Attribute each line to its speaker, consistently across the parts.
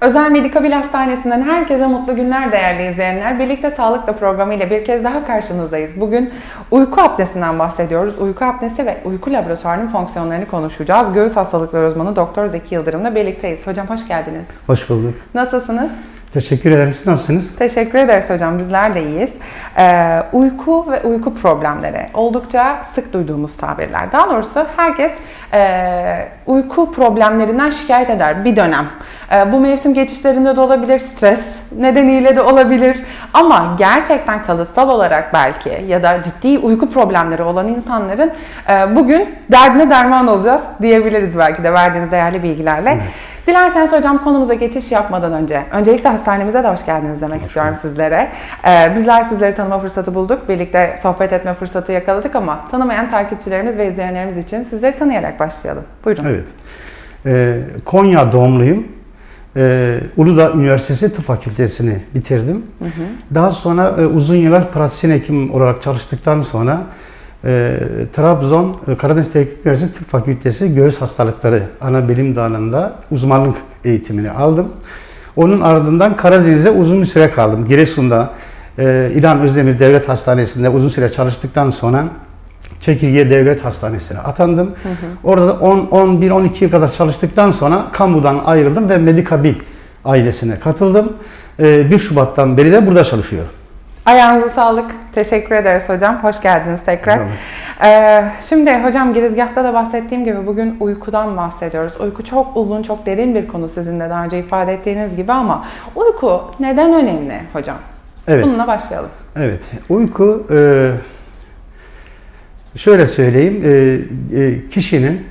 Speaker 1: Özel Medikabil Hastanesi'nden herkese mutlu günler değerli izleyenler. Birlikte Sağlıkla programı ile bir kez daha karşınızdayız. Bugün uyku apnesinden bahsediyoruz. Uyku apnesi ve uyku laboratuvarının fonksiyonlarını konuşacağız. Göğüs hastalıkları uzmanı Doktor Zeki Yıldırım'la birlikteyiz. Hocam hoş geldiniz.
Speaker 2: Hoş bulduk.
Speaker 1: Nasılsınız?
Speaker 2: Teşekkür ederim. Siz nasılsınız?
Speaker 1: Teşekkür ederiz hocam. Bizler de iyiyiz. Ee, uyku ve uyku problemleri oldukça sık duyduğumuz tabirler. Daha doğrusu herkes e, uyku problemlerinden şikayet eder bir dönem. E, bu mevsim geçişlerinde de olabilir, stres nedeniyle de olabilir. Ama gerçekten kalıtsal olarak belki ya da ciddi uyku problemleri olan insanların e, bugün derdine derman olacağız diyebiliriz belki de verdiğiniz değerli bilgilerle. Dilerseniz hocam konumuza geçiş yapmadan önce, öncelikle hastanemize de hoş geldiniz demek istiyorum sizlere. Ee, bizler sizleri tanıma fırsatı bulduk, birlikte sohbet etme fırsatı yakaladık ama tanımayan takipçilerimiz ve izleyenlerimiz için sizleri tanıyarak başlayalım. Buyurun.
Speaker 2: Evet. Ee, Konya doğumluyum. Ee, Uludağ Üniversitesi Tıp Fakültesini bitirdim. Daha sonra e, uzun yıllar pratisyen hekim olarak çalıştıktan sonra e, Trabzon e, Karadeniz Teknik Üniversitesi Tıp Fakültesi Göğüs Hastalıkları ana bilim dalında uzmanlık eğitimini aldım. Onun ardından Karadeniz'de uzun bir süre kaldım. Giresun'da e, İlhan Özdemir Devlet Hastanesi'nde uzun süre çalıştıktan sonra Çekirge Devlet Hastanesi'ne atandım. Orada da 10, 11, 12 yıl kadar çalıştıktan sonra kamudan ayrıldım ve Medikabil ailesine katıldım. Ee, 1 Şubat'tan beri de burada çalışıyorum.
Speaker 1: Ayağınıza sağlık. Teşekkür ederiz hocam. Hoş geldiniz tekrar. Ee, şimdi hocam girizgahta da bahsettiğim gibi bugün uykudan bahsediyoruz. Uyku çok uzun, çok derin bir konu sizin de daha önce ifade ettiğiniz gibi ama uyku neden önemli hocam?
Speaker 2: Evet.
Speaker 1: Bununla başlayalım.
Speaker 2: Evet, uyku e, şöyle söyleyeyim, e, e, kişinin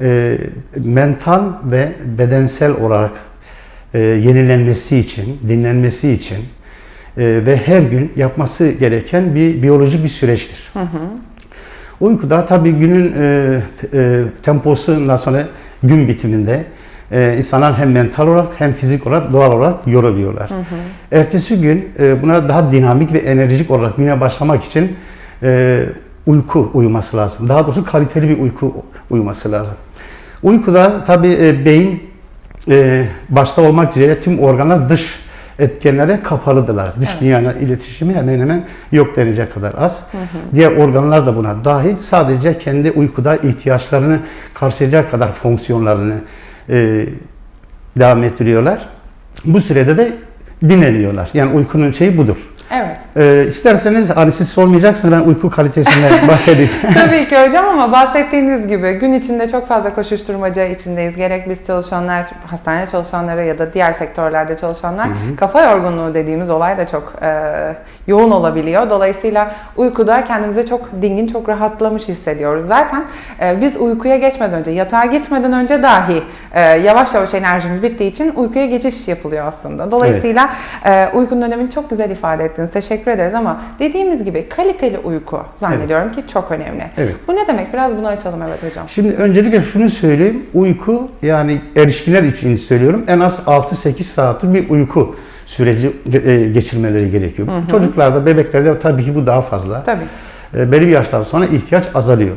Speaker 2: e, mental ve bedensel olarak e, yenilenmesi için, dinlenmesi için ve her gün yapması gereken bir biyolojik bir süreçtir. Uykuda tabii günün e, e, temposundan sonra gün bitiminde e, insanlar hem mental olarak hem fizik olarak doğal olarak yoruluyorlar. Ertesi gün e, buna daha dinamik ve enerjik olarak güne başlamak için e, uyku uyuması lazım. Daha doğrusu kaliteli bir uyku uyuması lazım. Uykuda tabii e, beyin e, başta olmak üzere tüm organlar dış etkenlere kapalıdırlar. Dış
Speaker 1: Evet.
Speaker 2: dünyayla iletişimi hemen hemen yok denecek kadar az. Diğer organlar da buna dahil. Sadece kendi uykuda ihtiyaçlarını karşılayacak kadar fonksiyonlarını e, devam ettiriyorlar. Bu sürede de dinleniyorlar. Yani uykunun şeyi budur.
Speaker 1: Evet.
Speaker 2: E, isterseniz hani siz sormayacaksınız ben uyku kalitesinden bahsedeyim.
Speaker 1: Tabii ki hocam ama bahsettiğiniz gibi gün içinde çok fazla koşuşturmaca içindeyiz. Gerek biz çalışanlar, hastane çalışanları ya da diğer sektörlerde çalışanlar kafa yorgunluğu dediğimiz olay da çok e, yoğun olabiliyor. Dolayısıyla uykuda kendimizi çok dingin, çok rahatlamış hissediyoruz. Zaten e, biz uykuya geçmeden önce, yatağa gitmeden önce dahi e, yavaş yavaş enerjimiz bittiği için uykuya geçiş yapılıyor aslında. Dolayısıyla e, uykunun önemini çok güzel ifade ettiniz. Teşekkür ederiz ama dediğimiz gibi kaliteli uyku zannediyorum ki çok önemli.
Speaker 2: Evet.
Speaker 1: Bu ne demek? Biraz bunu açalım evet hocam.
Speaker 2: Şimdi öncelikle şunu söyleyeyim. Uyku yani erişkinler için söylüyorum en az 6-8 saatlik bir uyku süreci e, geçirmeleri gerekiyor. Çocuklarda, bebeklerde tabii ki bu daha fazla.
Speaker 1: Tabii.
Speaker 2: E, belli bir yaştan sonra ihtiyaç azalıyor.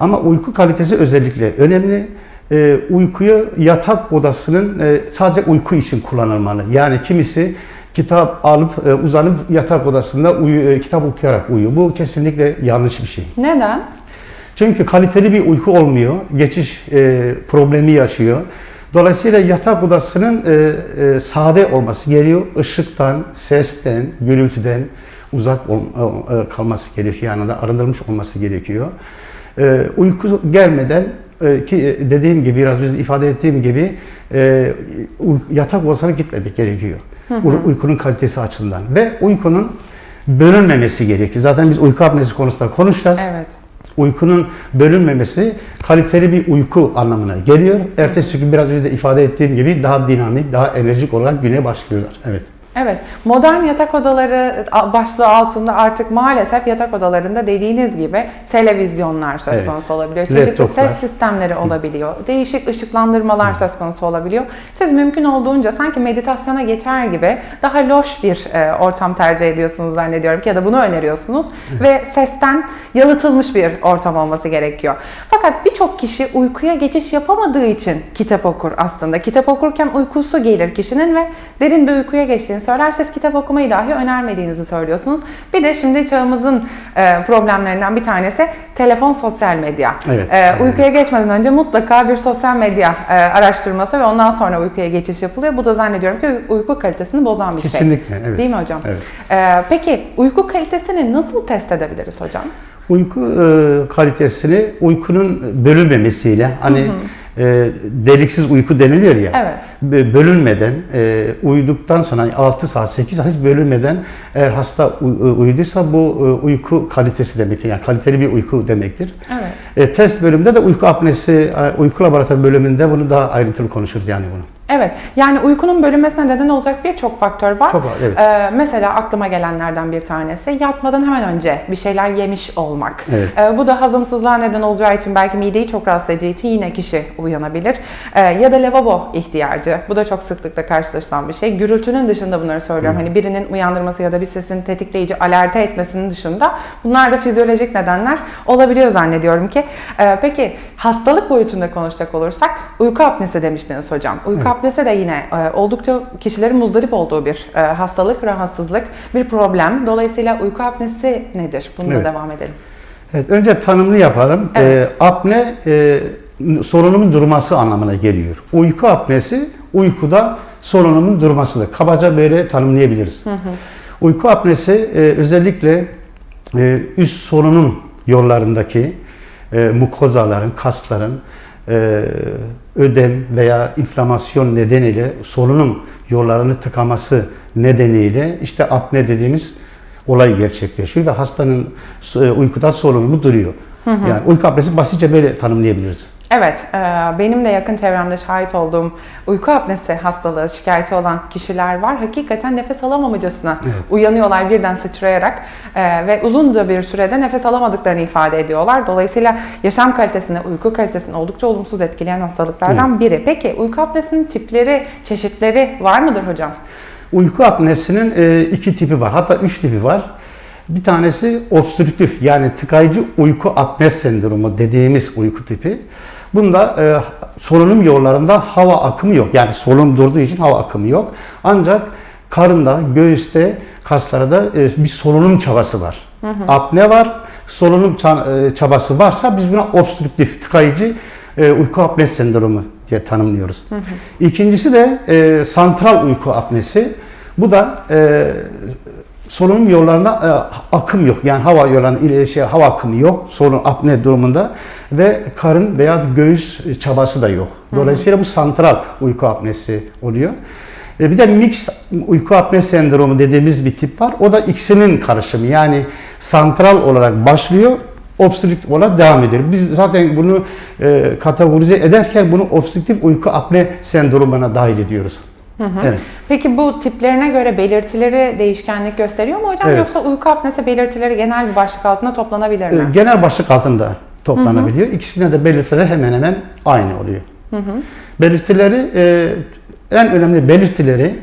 Speaker 2: Ama uyku kalitesi özellikle önemli. E, uykuyu yatak odasının e, sadece uyku için kullanılmalı. Yani kimisi kitap alıp e, uzanıp yatak odasında uyu, e, kitap okuyarak uyuyor. Bu kesinlikle yanlış bir şey.
Speaker 1: Neden?
Speaker 2: Çünkü kaliteli bir uyku olmuyor. Geçiş e, problemi yaşıyor. Dolayısıyla yatak odasının e, e, sade olması gerekiyor. Işıktan, sesten, gürültüden uzak ol, e, kalması gerekiyor. Yani da arındırılmış olması gerekiyor. E, uyku gelmeden e, ki e, dediğim gibi biraz önce ifade ettiğim gibi e, yatak odasına gitmemek gerekiyor. Uy- Uykunun kalitesi açısından ve uykunun bölünmemesi gerekiyor. Zaten biz uyku apnesi konusunda konuşacağız
Speaker 1: Evet.
Speaker 2: uykunun bölünmemesi kaliteli bir uyku anlamına geliyor. Ertesi gün biraz önce de ifade ettiğim gibi daha dinamik, daha enerjik olarak güne başlıyorlar. Evet.
Speaker 1: Evet, modern yatak odaları başlığı altında artık maalesef yatak odalarında dediğiniz gibi televizyonlar söz
Speaker 2: Evet.
Speaker 1: konusu olabiliyor. Çeşitli
Speaker 2: Laptoplar.
Speaker 1: ses sistemleri olabiliyor. Değişik ışıklandırmalar söz konusu olabiliyor. Siz mümkün olduğunca sanki meditasyona geçer gibi daha loş bir e, ortam tercih ediyorsunuz zannediyorum ki ya da bunu öneriyorsunuz ve sesten yalıtılmış bir ortam olması gerekiyor. Fakat birçok kişi uykuya geçiş yapamadığı için kitap okur aslında. Kitap okurken uykusu gelir kişinin ve derin bir uykuya geçtiğini söyler. Siz kitap okumayı dahi önermediğinizi söylüyorsunuz. Bir de şimdi çağımızın e, problemlerinden bir tanesi telefon sosyal medya.
Speaker 2: Evet.
Speaker 1: E, uykuya geçmeden önce mutlaka bir sosyal medya e, araştırması ve ondan sonra uykuya geçiş yapılıyor. Bu da zannediyorum ki uyku kalitesini bozan bir şey.
Speaker 2: Kesinlikle, evet.
Speaker 1: Değil mi hocam?
Speaker 2: Evet.
Speaker 1: E, peki uyku kalitesini nasıl test edebiliriz hocam?
Speaker 2: Uyku e, kalitesini uykunun bölünmemesiyle hani e, deliksiz uyku deniliyor ya.
Speaker 1: Evet.
Speaker 2: Bölünmeden e, uyuduktan sonra 6 saat 8 saat hiç bölünmeden eğer hasta uy- uyuduysa bu e, uyku kalitesi demektir. Yani kaliteli bir uyku demektir.
Speaker 1: Evet.
Speaker 2: E, test bölümünde de uyku apnesi, e, uyku laboratuvar bölümünde bunu daha ayrıntılı konuşuruz yani bunu.
Speaker 1: Evet. Yani uykunun bölünmesine neden olacak birçok faktör var.
Speaker 2: Çok var, evet.
Speaker 1: Ee, mesela aklıma gelenlerden bir tanesi yatmadan hemen önce bir şeyler yemiş olmak.
Speaker 2: Evet.
Speaker 1: Ee, bu da hazımsızlığa neden olacağı için belki mideyi çok rahatsız edeceği için yine kişi uyanabilir. Ee, ya da lavabo ihtiyacı. Bu da çok sıklıkla karşılaşılan bir şey. Gürültünün dışında bunları söylüyorum. Hani birinin uyandırması ya da bir sesin tetikleyici, alerte etmesinin dışında bunlar da fizyolojik nedenler olabiliyor zannediyorum ki. Ee, peki hastalık boyutunda konuşacak olursak uyku apnesi demiştiniz hocam. Uyku apnesi de yine e, oldukça kişilerin muzdarip olduğu bir e, hastalık, rahatsızlık, bir problem. Dolayısıyla uyku apnesi nedir? Bununla
Speaker 2: Evet.
Speaker 1: devam edelim.
Speaker 2: Evet, önce tanımını yapalım.
Speaker 1: Evet.
Speaker 2: Ee, apne e, solunumun durması anlamına geliyor. Uyku apnesi uykuda solunumun durmasıdır. Kabaca böyle tanımlayabiliriz. Uyku apnesi e, özellikle e, üst solunum yollarındaki e, mukozaların, kasların e, ödem veya inflamasyon nedeniyle solunum yollarını tıkaması nedeniyle işte apne dediğimiz olay gerçekleşiyor ve hastanın e, uykuda solunumu duruyor. Yani uyku apnesi basitçe böyle tanımlayabiliriz.
Speaker 1: Evet, e, benim de yakın çevremde şahit olduğum uyku apnesi hastalığı şikayeti olan kişiler var. Hakikaten nefes alamamacasına
Speaker 2: Evet.
Speaker 1: uyanıyorlar birden sıçrayarak e, ve uzunca bir sürede nefes alamadıklarını ifade ediyorlar. Dolayısıyla yaşam kalitesini, uyku kalitesini oldukça olumsuz etkileyen hastalıklardan biri. Peki uyku apnesinin tipleri, çeşitleri var mıdır hocam?
Speaker 2: Uyku apnesinin e, iki tipi var. Hatta üç tipi var. Bir tanesi obstrüktif yani tıkayıcı uyku apne sendromu dediğimiz uyku tipi. Bunda e, solunum yollarında hava akımı yok. Yani solunum durduğu için hava akımı yok. Ancak karında, göğüste, kaslarda e, bir solunum çabası var. Apne var, solunum e, çabası varsa biz buna obstrüktif, tıkayıcı e, uyku apne sendromu diye tanımlıyoruz. İkincisi de e, santral uyku apnesi. Bu da e, solunum yollarında e, akım yok. Yani hava yollarında ile- şey, hava akımı yok. Solunum apne durumunda ve karın veya göğüs çabası da yok. Dolayısıyla bu santral uyku apnesi oluyor. E, bir de mix uyku apne sendromu dediğimiz bir tip var. O da ikisinin karışımı. Yani santral olarak başlıyor, obstrüktif olarak devam ediyor. Biz zaten bunu e, kategorize ederken bunu obstrüktif uyku apne sendromuna dahil ediyoruz. Evet.
Speaker 1: Peki bu tiplerine göre belirtileri değişkenlik gösteriyor mu hocam?
Speaker 2: Evet.
Speaker 1: Yoksa uyku apnesi belirtileri genel bir başlık altında toplanabilir mi?
Speaker 2: genel başlık altında toplanabiliyor. İkisinde de belirtileri hemen hemen aynı oluyor. Belirtileri e, en önemli belirtileri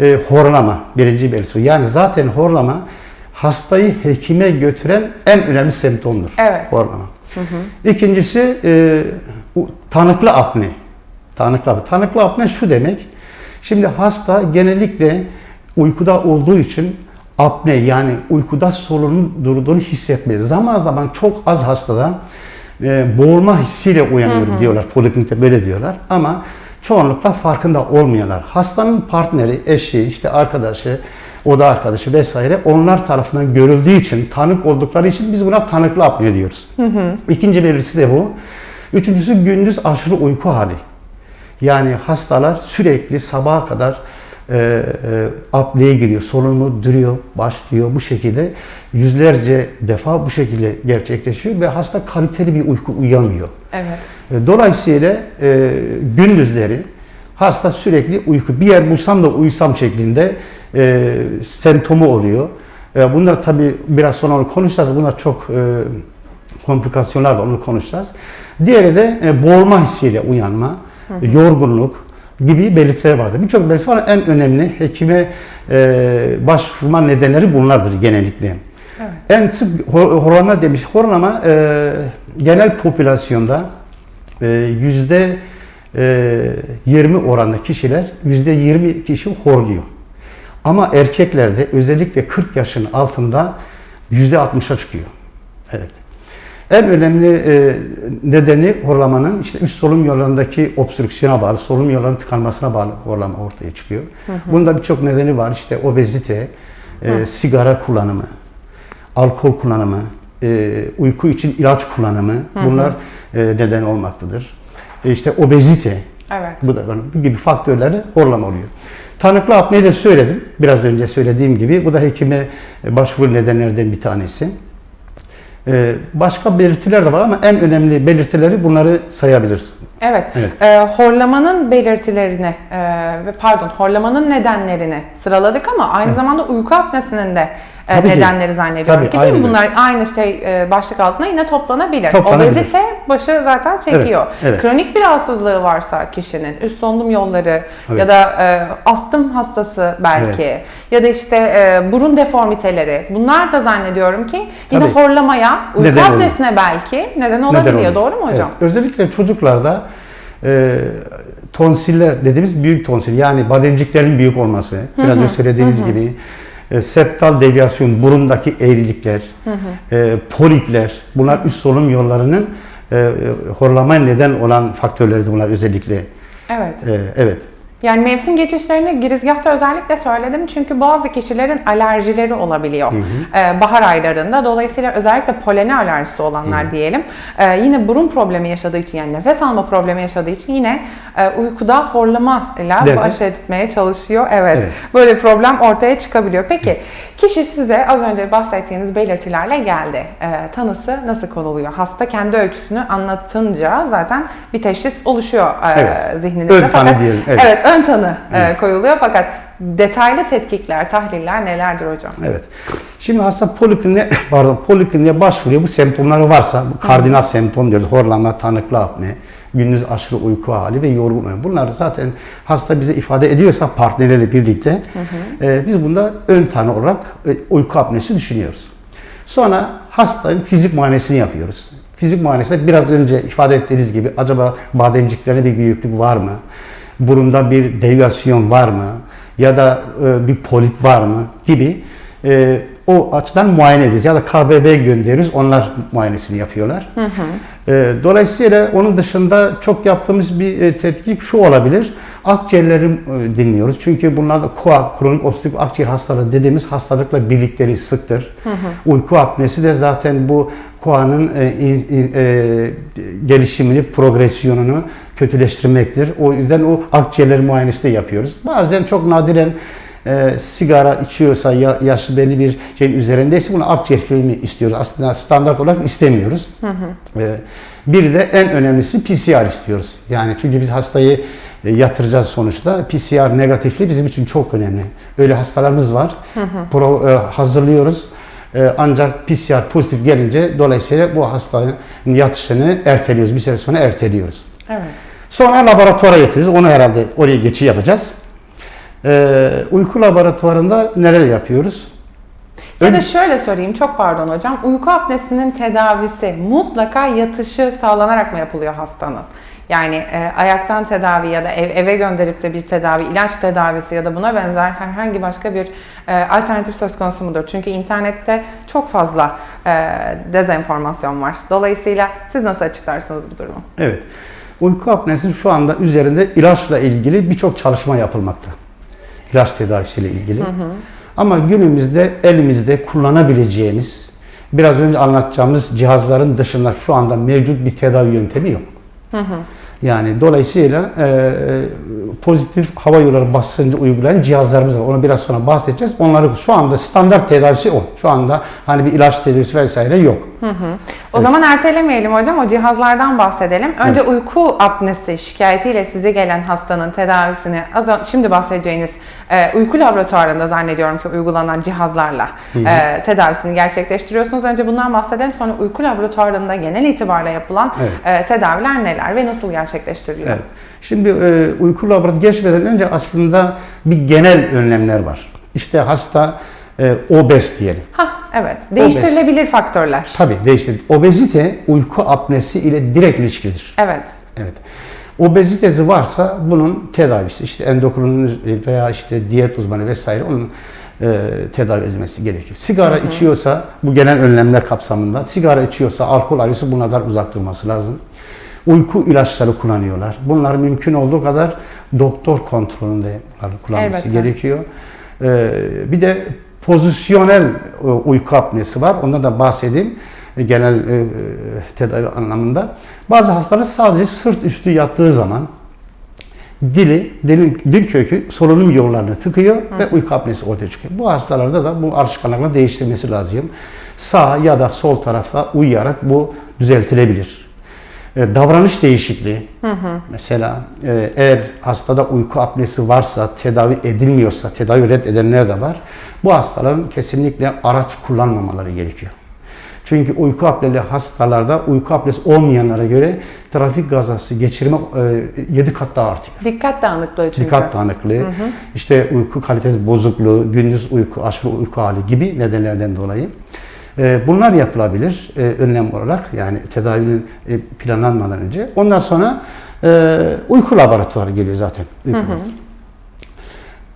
Speaker 2: e, horlama birinci belirtisi. Yani zaten horlama hastayı hekime götüren en önemli semptomdur.
Speaker 1: Evet.
Speaker 2: Horlama. İkincisi e, tanıklı apne. Tanıklı apne. Tanıklı apne şu demek. Şimdi hasta genellikle uykuda olduğu için apne yani uykuda solunum durduğunu hissetmez. Zaman zaman çok az hastada e, boğulma hissiyle uyanıyor diyorlar. Poliklinikte böyle diyorlar. Ama çoğunlukla farkında olmuyorlar. Hastanın partneri, eşi, işte arkadaşı, oda arkadaşı vesaire onlar tarafından görüldüğü için, tanık oldukları için biz buna tanıklı apne diyoruz. İkinci belirtisi de bu. Üçüncüsü gündüz aşırı uyku hali. Yani hastalar sürekli sabaha kadar e, e, apneye giriyor, solunumu duruyor, başlıyor bu şekilde yüzlerce defa bu şekilde gerçekleşiyor ve hasta kaliteli bir uyku uyuyamıyor.
Speaker 1: Evet.
Speaker 2: E, Dolayısıyla e, gündüzleri Hasta sürekli uyku, bir yer bulsam da uyusam şeklinde e, semptomu oluyor. E, bunlar tabii biraz sonra onu konuşacağız. Bunlar çok e, komplikasyonlar var, onu konuşacağız. Diğeri de e, boğulma hissiyle uyanma, yorgunluk gibi belirtiler vardır. Birçok belirti var. En önemli hekime e, başvurma nedenleri bunlardır genellikle.
Speaker 1: Evet.
Speaker 2: En sık hor- horlama demiş. Horlama e, genel popülasyonda e, yüzde e, 20 oranında kişiler yüzde 20 kişi horluyor. Ama erkeklerde özellikle 40 yaşın altında yüzde 60'a çıkıyor. Evet. En önemli e, nedeni horlamanın işte üst solunum yollarındaki obstrüksiyona bağlı, solunum yollarının tıkanmasına bağlı horlama ortaya çıkıyor. Bunda birçok nedeni var. İşte obezite, e, sigara kullanımı, alkol kullanımı, e, uyku için ilaç kullanımı bunlar e, neden olmaktadır. E, işte obezite,
Speaker 1: Evet.
Speaker 2: bu da bu gibi faktörleri horlama oluyor. Tanıklı apneyi de söyledim. Biraz önce söylediğim gibi bu da hekime başvuru nedenlerinden bir tanesi. Ee, başka belirtiler de var ama en önemli belirtileri bunları sayabiliriz.
Speaker 1: Evet.
Speaker 2: Evet.
Speaker 1: Ee, horlamanın belirtilerini e, ve pardon horlamanın nedenlerini sıraladık ama aynı zamanda uyku apnesinin de e,
Speaker 2: Tabii ki.
Speaker 1: nedenleri zannediyorum
Speaker 2: Tabii,
Speaker 1: ki değil mi? Bunlar aynı şey e, başlık altına yine toplanabilir.
Speaker 2: Toplanabilir.
Speaker 1: Obezite başı zaten çekiyor.
Speaker 2: Evet, evet.
Speaker 1: Kronik bir rahatsızlığı varsa kişinin üst solunum yolları
Speaker 2: Evet.
Speaker 1: ya da e, astım hastası belki ya da işte e, burun deformiteleri bunlar da zannediyorum ki yine
Speaker 2: Tabii.
Speaker 1: horlamaya uyku
Speaker 2: Neden
Speaker 1: apnesine belki neden
Speaker 2: Neden
Speaker 1: olabiliyor.
Speaker 2: oluyor?
Speaker 1: Doğru mu hocam?
Speaker 2: Evet. Özellikle çocuklarda e, tonsiller dediğimiz büyük tonsil yani bademciklerin büyük olması, biraz önce söylediğiniz gibi e, septal deviyasyon, burundaki eğrilikler, e, polipler, bunlar üst solunum yollarının e, e, horlamaya neden olan faktörleridir bunlar özellikle.
Speaker 1: Evet.
Speaker 2: E, evet.
Speaker 1: Yani mevsim geçişlerini girizgahta özellikle söyledim çünkü bazı kişilerin alerjileri olabiliyor Ee, bahar aylarında. Dolayısıyla özellikle polene alerjisi olanlar diyelim. Ee, yine burun problemi yaşadığı için yani nefes alma problemi yaşadığı için yine e, uykuda horlama ile baş etmeye çalışıyor. Evet.
Speaker 2: Evet.
Speaker 1: Böyle problem ortaya çıkabiliyor. Peki kişi size az önce bahsettiğiniz belirtilerle geldi. Ee, tanısı nasıl konuluyor? Hasta kendi öyküsünü anlatınca zaten bir teşhis oluşuyor e,
Speaker 2: Evet.
Speaker 1: zihninizde.
Speaker 2: Ön tanı
Speaker 1: Fakat-
Speaker 2: diyelim, evet.
Speaker 1: evet ön tanı e, koyuluyor fakat detaylı tetkikler, tahliller nelerdir hocam?
Speaker 2: Evet. Şimdi hasta polikliniğe, pardon, polikliniğe başvuruyor. Bu semptomları varsa, bu kardinal semptom diyoruz. Horlama, tanıklı apne, gündüz aşırı uyku hali ve yorgunluk. Bunlar zaten hasta bize ifade ediyorsa partneriyle birlikte e, biz bunda ön tanı olarak e, uyku apnesi düşünüyoruz. Sonra hastanın fizik muayenesini yapıyoruz. Fizik muayenesinde biraz önce ifade ettiğiniz gibi acaba bademciklerinde bir büyüklük var mı? Burunda bir deviyasyon var mı? Ya da e, bir polip var mı? Gibi e, o açıdan muayene ediyoruz. Ya da KBB gönderiyoruz. Onlar muayenesini yapıyorlar. E, dolayısıyla onun dışında çok yaptığımız bir e, tetkik şu olabilir. Akciğerleri e, dinliyoruz. Çünkü bunlarda KOA, kronik obstrüktif akciğer hastalığı dediğimiz hastalıkla birlikleri sıktır. Uyku apnesi de zaten bu KOA'nın e, e, gelişimini, progresyonunu kötüleştirmektir. O yüzden o akciğerleri muayenesi de yapıyoruz. Bazen çok nadiren e, sigara içiyorsa ya, yaşı belli bir şeyin üzerindeyse bunu akciğer filmi istiyoruz. Aslında standart olarak istemiyoruz. E, bir de en önemlisi PCR istiyoruz. Yani çünkü biz hastayı e, yatıracağız sonuçta. PCR negatifli bizim için çok önemli. Öyle hastalarımız var. Pro, e, hazırlıyoruz. E, ancak PCR pozitif gelince dolayısıyla bu hastanın yatışını erteliyoruz. Bir süre sonra erteliyoruz.
Speaker 1: Evet.
Speaker 2: Sonra laboratuvara getiriyoruz. Onu herhalde oraya geçi yapacağız. Ee, uyku laboratuvarında neler yapıyoruz?
Speaker 1: Ya da şöyle sorayım, çok pardon hocam. Uyku apnesinin tedavisi mutlaka yatışı sağlanarak mı yapılıyor hastanın? Yani e, ayaktan tedavi ya da ev, eve gönderip de bir tedavi, ilaç tedavisi ya da buna benzer herhangi başka bir e, alternatif söz konusu mudur? Çünkü internette çok fazla e, dezenformasyon var. Dolayısıyla siz nasıl açıklarsınız bu durumu?
Speaker 2: Evet. Uyku apnesinin şu anda üzerinde ilaçla ilgili birçok çalışma yapılmakta. İlaç tedavisiyle ilgili. Ama günümüzde elimizde kullanabileceğimiz, biraz önce anlatacağımız cihazların dışında şu anda mevcut bir tedavi yöntemi yok. Yani dolayısıyla e, pozitif hava yolları basıncı uygulayan cihazlarımız var. Onu biraz sonra bahsedeceğiz. Onları şu anda standart tedavisi o. Şu anda hani bir ilaç tedavisi vesaire yok.
Speaker 1: O zaman ertelemeyelim hocam. O cihazlardan bahsedelim. Önce uyku apnesi şikayetiyle size gelen hastanın tedavisini az ön- şimdi bahsedeceğiniz e, uyku laboratuvarında zannediyorum ki uygulanan cihazlarla e, tedavisini gerçekleştiriyorsunuz. Önce bundan bahsedelim. Sonra uyku laboratuvarında genel itibariyle yapılan
Speaker 2: Evet.
Speaker 1: e, tedaviler neler ve nasıl gerçekleştiriliyor?
Speaker 2: Evet. Şimdi e, uyku laboratuvarı geçmeden önce aslında bir genel önlemler var. İşte hasta e, obez diyelim.
Speaker 1: Hah, evet. Değiştirilebilir faktörler.
Speaker 2: Tabii değişti. Obezite uyku apnesi ile direkt ilişkilidir.
Speaker 1: Evet.
Speaker 2: Evet. Obezitesi varsa bunun tedavisi işte endokrinoloji veya işte diyet uzmanı vesaire onun e, tedavi edilmesi gerekiyor. Sigara içiyorsa bu genel önlemler kapsamında sigara içiyorsa alkol alıyorsa bunlardan uzak durması lazım. Uyku ilaçları kullanıyorlar. Bunlar mümkün olduğu kadar doktor kontrolünde kullanması
Speaker 1: Elbette.
Speaker 2: gerekiyor. E, bir de pozisyonel e, uyku apnesi var. Ondan da bahsedeyim e, genel e, tedavi anlamında. Bazı hastalar sadece sırt üstü yattığı zaman dili, dilin, dil kökü solunum yollarını tıkıyor ve uyku apnesi ortaya çıkıyor. Bu hastalarda da bu alışkanlıkla değiştirmesi lazım. Sağ ya da sol tarafa uyuyarak bu düzeltilebilir. E, davranış değişikliği. Mesela e, eğer hastada uyku apnesi varsa, tedavi edilmiyorsa, tedavi reddedenler de var. Bu hastaların kesinlikle araç kullanmamaları gerekiyor. Çünkü uyku apneli hastalarda uyku apnesi olmayanlara göre trafik kazası geçirme 7 kat daha artıyor.
Speaker 1: Dikkat dağınıklığı çünkü.
Speaker 2: Dikkat dağınıklığı, işte uyku kalitesi bozukluğu, gündüz uyku, aşırı uyku hali gibi nedenlerden dolayı. E, Bunlar yapılabilir e, önlem olarak yani tedavinin e, planlanmadan önce. Ondan sonra e, uyku laboratuvarı geliyor zaten. Uyku laboratuvarı.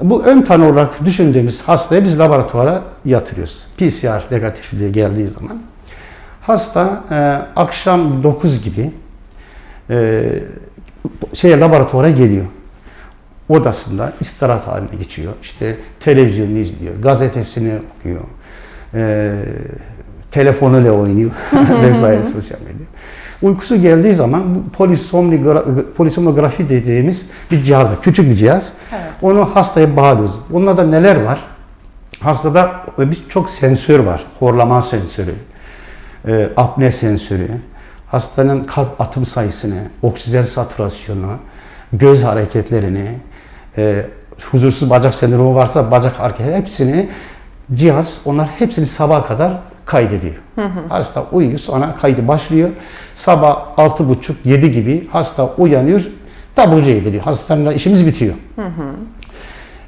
Speaker 2: Bu ön tanı olarak düşündüğümüz hastayı biz laboratuvara yatırıyoruz. PCR negatifliği geldiği zaman. Hasta e, akşam 9 gibi e, şeye laboratuvara geliyor. Odasında istirahat haline geçiyor. İşte televizyonunu izliyor, gazetesini okuyor, e, telefonuyla oynuyor vesaire sosyal medya. Uykusu geldiği zaman bu polisomnogra- polisomnografi dediğimiz bir cihaz var. Küçük bir cihaz.
Speaker 1: Evet.
Speaker 2: Onu hastaya bağlıyoruz. Onda da neler var? Hastada birçok sensör var. Horlama sensörü, e, apne sensörü, hastanın kalp atım sayısını, oksijen satürasyonu, göz hareketlerini, e, huzursuz bacak sendromu varsa bacak hareketi hepsini cihaz onlar hepsini sabaha kadar kaydediyor. Hasta uyuyor sonra kaydı başlıyor. Sabah 6.30-7 gibi hasta uyanıyor taburcu ediliyor. Hastanın işimiz bitiyor.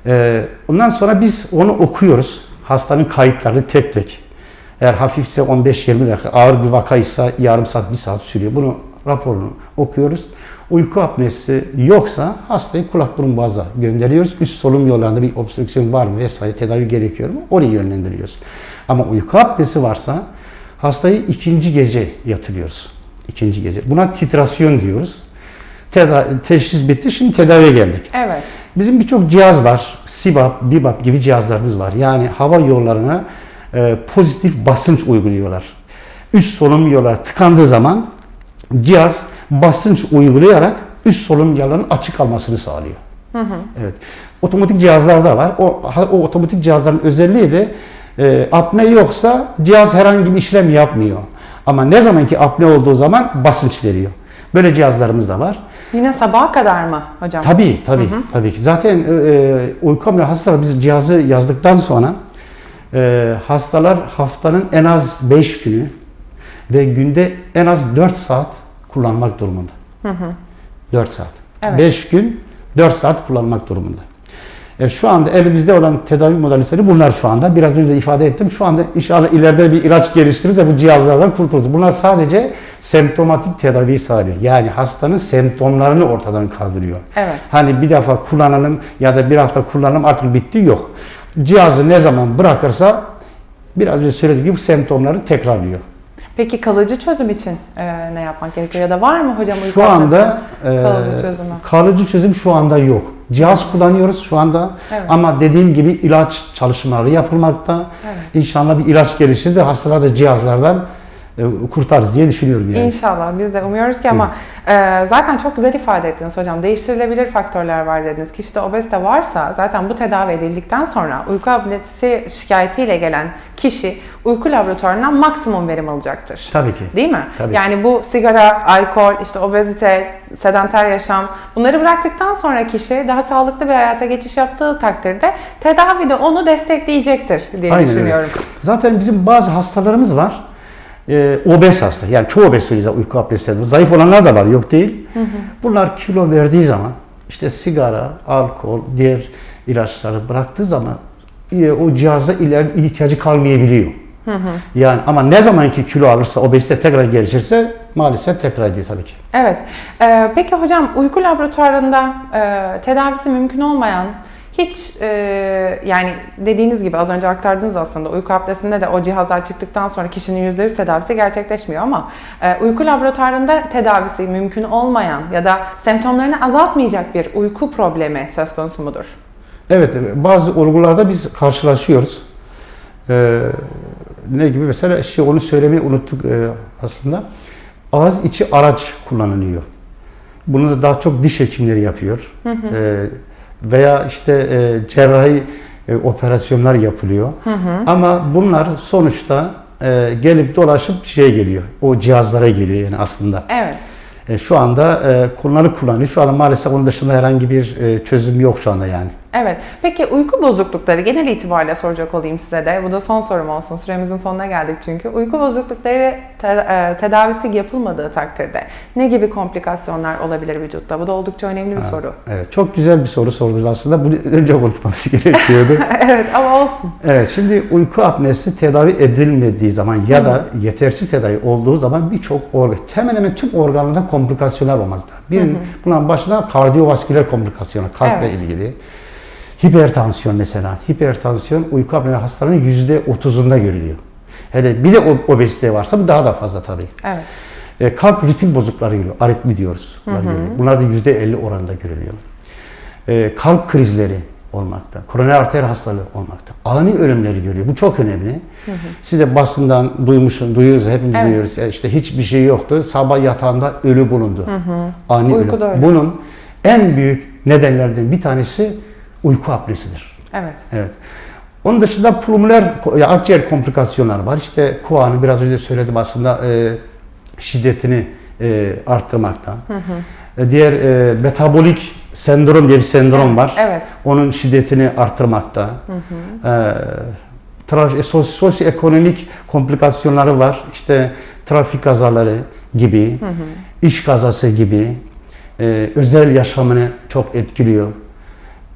Speaker 2: Ee, ondan sonra biz onu okuyoruz. Hastanın kayıtlarını tek tek. Eğer hafifse 15-20 dakika, ağır bir vakaysa yarım saat, bir saat sürüyor. Bunu raporunu okuyoruz. Uyku apnesi yoksa hastayı kulak burun boğaza gönderiyoruz. Üst solunum yollarında bir obstrüksiyon var mı vesaire tedavi gerekiyor mu? Orayı yönlendiriyoruz. Ama uyku apnesi varsa hastayı ikinci gece yatırıyoruz. İkinci gece. Buna titrasyon diyoruz. Teda- teşhis bitti, şimdi tedaviye geldik.
Speaker 1: Evet.
Speaker 2: Bizim birçok cihaz var. SIBAP, BIBAP gibi cihazlarımız var. Yani hava yollarına e, pozitif basınç uyguluyorlar. Üst solunum yolları tıkandığı zaman cihaz basınç uygulayarak üst solunum yollarının açık kalmasını sağlıyor. Evet. Otomatik cihazlar da var. O, o otomatik cihazların özelliği de e, apne yoksa cihaz herhangi bir işlem yapmıyor. Ama ne zaman ki apne olduğu zaman basınç veriyor. Böyle cihazlarımız da var.
Speaker 1: Yine sabaha kadar mı hocam?
Speaker 2: Tabii tabii tabii ki. Zaten e, e, uyku apnesi hastalar biz cihazı yazdıktan sonra e, hastalar haftanın en az 5 günü ve günde en az 4 saat kullanmak durumunda. 4 saat.
Speaker 1: Evet.
Speaker 2: 5 gün 4 saat kullanmak durumunda. E, şu anda elimizde olan tedavi modalitesi bunlar şu anda. Biraz önce de ifade ettim. Şu anda inşallah ileride bir ilaç geliştirir de bu cihazlardan kurtuluruz. Bunlar sadece semptomatik tedaviyi sağlıyor. Yani hastanın semptomlarını ortadan kaldırıyor.
Speaker 1: Evet.
Speaker 2: Hani bir defa kullanalım ya da bir hafta kullanalım artık bitti yok. Cihazı ne zaman bırakırsa biraz önce söylediğim gibi bu semptomları tekrarlıyor.
Speaker 1: Peki kalıcı çözüm için e, ne yapmak gerekiyor ya da var mı hocam
Speaker 2: Şu anda e,
Speaker 1: kalıcı çözümü?
Speaker 2: kalıcı çözüm şu anda yok. Cihaz kullanıyoruz şu anda
Speaker 1: Evet.
Speaker 2: ama dediğim gibi ilaç çalışmaları yapılmakta.
Speaker 1: Evet.
Speaker 2: İnşallah bir ilaç gelişir de hastalar da cihazlardan e, kurtarırız diye düşünüyorum yani.
Speaker 1: İnşallah biz de umuyoruz ki ama e, zaten çok güzel ifade ettiniz hocam. Değiştirilebilir faktörler var dediniz. Kişide obezite varsa zaten bu tedavi edildikten sonra uyku apnesi şikayetiyle gelen kişi uyku laboratuvarından maksimum verim alacaktır.
Speaker 2: Tabii ki.
Speaker 1: Değil mi?
Speaker 2: Tabii.
Speaker 1: Yani bu sigara, alkol, işte obezite, sedanter yaşam bunları bıraktıktan sonra kişi daha sağlıklı bir hayata geçiş yaptığı takdirde tedavide onu destekleyecektir diye
Speaker 2: Aynen öyle.
Speaker 1: düşünüyorum.
Speaker 2: Zaten bizim bazı hastalarımız var. E, obez hasta. Yani çoğu obez söyleyeceğiz uyku apnesi. Zayıf olanlar da var. Yok değil. Bunlar kilo verdiği zaman işte sigara, alkol, diğer ilaçları bıraktığı zaman e, o cihaza ileride ihtiyacı kalmayabiliyor. Yani ama ne zamanki kilo alırsa, obezite tekrar gelişirse maalesef tekrar ediyor tabii ki.
Speaker 1: Evet. Ee, peki hocam uyku laboratuvarında e, tedavisi mümkün olmayan hiç e, yani dediğiniz gibi az önce aktardınız aslında uyku apnesinde de o cihazlar çıktıktan sonra kişinin %100 tedavisi gerçekleşmiyor ama e, uyku laboratuvarında tedavisi mümkün olmayan ya da semptomlarını azaltmayacak bir uyku problemi söz konusu mudur?
Speaker 2: Evet, bazı olgularda biz karşılaşıyoruz. Ee, ne gibi? Mesela şey onu söylemeyi unuttuk e, aslında. Ağız içi araç kullanılıyor. Bunu da daha çok diş hekimleri yapıyor. Ee, veya işte e, cerrahi e, operasyonlar yapılıyor. Ama bunlar sonuçta e, gelip dolaşıp şeye geliyor. O cihazlara geliyor yani aslında.
Speaker 1: Evet.
Speaker 2: E, şu anda e, konuları kullanıyor. Şu anda maalesef onun dışında herhangi bir e, çözüm yok şu anda yani.
Speaker 1: Evet. Peki uyku bozuklukları genel itibariyle soracak olayım size de. Bu da son sorum olsun. Süremizin sonuna geldik çünkü. Uyku bozuklukları te- e, tedavisi yapılmadığı takdirde ne gibi komplikasyonlar olabilir vücutta? Bu da oldukça önemli bir soru.
Speaker 2: Evet, çok güzel bir soru sordunuz aslında. Bunu önce konuşması gerekiyordu.
Speaker 1: evet ama olsun.
Speaker 2: evet, şimdi uyku apnesi tedavi edilmediği zaman ya da yetersiz tedavi olduğu zaman birçok organ, hemen hemen tüm organlarda komplikasyonlar olmakta. Bir, bunların başında kardiyovasküler komplikasyonlar, kalple
Speaker 1: Evet.
Speaker 2: ilgili. Hipertansiyon mesela. Hipertansiyon uyku apnesi hastalarının yüzde otuzunda görülüyor. Hele bir de obezite varsa bu daha da fazla tabii.
Speaker 1: Evet.
Speaker 2: E, kalp ritim bozuklukları görülüyor. Aritmi diyoruz. Bunlar, görülüyor. Bunlar da %50 oranında görülüyor. E, kalp krizleri olmakta. Koroner arter hastalığı olmakta. Ani ölümleri görüyor. Bu çok önemli. Siz de basından duymuşsun, duyuyoruz, hepimiz
Speaker 1: Evet.
Speaker 2: duyuyoruz. Ya işte hiçbir şey yoktu. Sabah yatağında ölü bulundu. Ani
Speaker 1: Uykuda
Speaker 2: ölüm.
Speaker 1: öyle.
Speaker 2: Bunun en büyük nedenlerden bir tanesi uyku apnesidir.
Speaker 1: Evet.
Speaker 2: Evet. Onun dışında pulmoner, ya akciğer komplikasyonları var. İşte kuanı biraz önce söyledim aslında e, şiddetini e, arttırmakta. E, diğer e, metabolik sendrom diye bir sendrom
Speaker 1: Evet,
Speaker 2: var.
Speaker 1: evet.
Speaker 2: Onun şiddetini arttırmakta. E, traf- e, sos- sosyoekonomik komplikasyonları var. İşte trafik kazaları gibi, iş kazası gibi, e, özel yaşamını çok etkiliyor.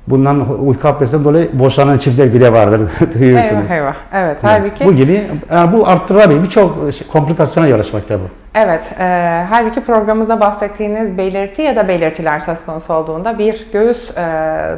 Speaker 2: Bundan uyku apnesinden dolayı boşanan çiftler bile vardır duyuyorsunuz.
Speaker 1: Eyvah eyvah. Evet. Halbuki
Speaker 2: Bu gibi yani bu arttırabilir birçok şey- komplikasyona yol açmakta bu.
Speaker 1: Evet, e, halbuki programımızda bahsettiğiniz belirti ya da belirtiler söz konusu olduğunda bir göğüs e,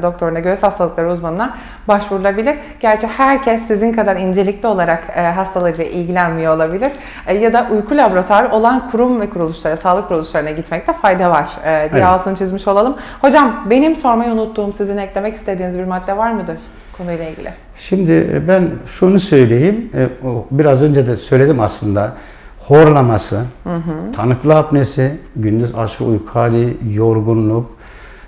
Speaker 1: doktoruna, göğüs hastalıkları uzmanına başvurulabilir. Gerçi herkes sizin kadar incelikli olarak e, hastalarıyla ilgilenmiyor olabilir. E, ya da uyku laboratuvarı olan kurum ve kuruluşlara, sağlık kuruluşlarına gitmekte fayda var e, diye
Speaker 2: Evet.
Speaker 1: altını çizmiş olalım. Hocam benim sormayı unuttuğum, sizin eklemek istediğiniz bir madde var mıdır konuyla ilgili?
Speaker 2: Şimdi e, ben şunu söyleyeyim, e, biraz önce de söyledim aslında. Horlaması, tanıklı apnesi, gündüz aşırı uyku hali, yorgunluk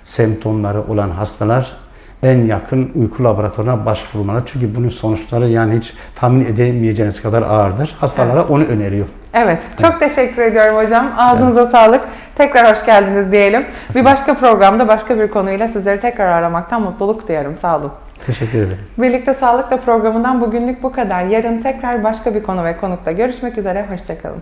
Speaker 2: semptomları olan hastalar en yakın uyku laboratuvarına başvurmalı. Çünkü bunun sonuçları yani hiç tahmin edemeyeceğiniz kadar ağırdır. Hastalara onu öneriyor.
Speaker 1: Evet, çok teşekkür ediyorum hocam. Ağzınıza sağlık. Tekrar hoş geldiniz diyelim. Bir başka programda başka bir konuyla sizleri tekrar aramaktan mutluluk duyarım. Sağ olun.
Speaker 2: Teşekkür ederim.
Speaker 1: Birlikte Sağlıkla programından bugünlük bu kadar. Yarın tekrar başka bir konu ve konukla görüşmek üzere. Hoşçakalın.